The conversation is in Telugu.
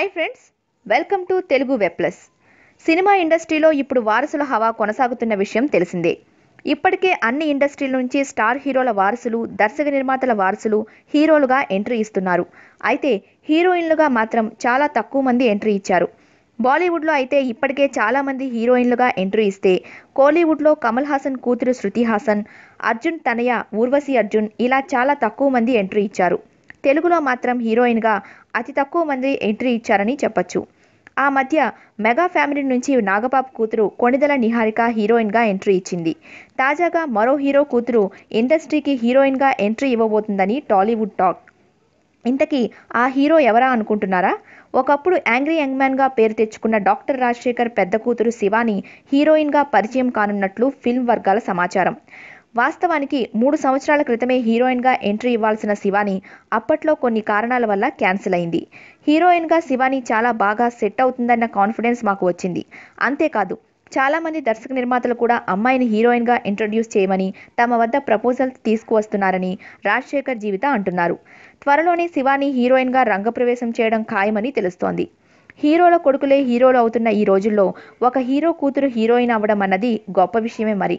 Hi friends welcome to Telugu web plus cinema ఇండస్ట్రీలో ఇప్పుడు వారసుల హవా కొనసాగుతున్న విషయం తెలిసిందే. ఇప్పటికే అన్ని ఇండస్ట్రీల నుంచి స్టార్ హీరోల వారసులు దర్శక నిర్మాతల వారసులు హీరోలుగా ఎంట్రీ ఇస్తున్నారు. అయితే హీరోయిన్లుగా మాత్రం చాలా తక్కువ మంది ఎంట్రీ ఇచ్చారు. బాలీవుడ్లో అయితే ఇప్పటికే చాలా మంది హీరోయిన్లుగా ఎంట్రీ ఇస్తే కోలీవుడ్లో కమల్ హాసన్ కూతురు శృతి హాసన్ అర్జున్ తనయ ఊర్వశి అర్జున్ ఇలా చాలా తక్కువ మంది ఎంట్రీ ఇచ్చారు. తెలుగులో మాత్రం హీరోయిన్గా అతి తక్కువ మంది ఎంట్రీ ఇచ్చారని చెప్పొచ్చు. ఆ మధ్య మెగా ఫ్యామిలీ నుంచి నాగబాబు కూతురు కొణిదల నిహారిక హీరోయిన్గా ఎంట్రీ ఇచ్చింది. తాజాగా మరో హీరో కూతురు ఇండస్ట్రీకి హీరోయిన్గా ఎంట్రీ ఇవ్వబోతుందని టాలీవుడ్ టాక్. ఇంతకీ ఆ హీరో ఎవరా అనుకుంటున్నారా? ఒకప్పుడు యాంగ్రీ యంగ్ మ్యాన్గా పేరు తెచ్చుకున్న డాక్టర్ రాజశేఖర్ పెద్ద కూతురు శివాని హీరోయిన్గా పరిచయం కానున్నట్లు ఫిల్మ్ వర్గాల సమాచారం. వాస్తవానికి మూడు సంవత్సరాల క్రితమే హీరోయిన్గా ఎంట్రీ ఇవ్వాల్సిన శివాని అప్పట్లో కొన్ని కారణాల వల్ల క్యాన్సిల్ అయింది. హీరోయిన్గా శివాని చాలా బాగా సెట్ అవుతుందన్న కాన్ఫిడెన్స్ మాకు వచ్చింది. అంతేకాదు చాలామంది దర్శక నిర్మాతలు కూడా అమ్మాయిని హీరోయిన్గా ఇంట్రడ్యూస్ చేయమని తమ వద్ద ప్రపోజల్ తీసుకువస్తున్నారని రాజశేఖర్ జీవిత అంటున్నారు. త్వరలోనే శివాని హీరోయిన్గా రంగప్రవేశం చేయడం ఖాయమని తెలుస్తోంది. హీరోల కొడుకులే హీరోలు అవుతున్న ఈ రోజుల్లో ఒక హీరో కూతురు హీరోయిన్ అవ్వడం అన్నది గొప్ప విషయమే మరి.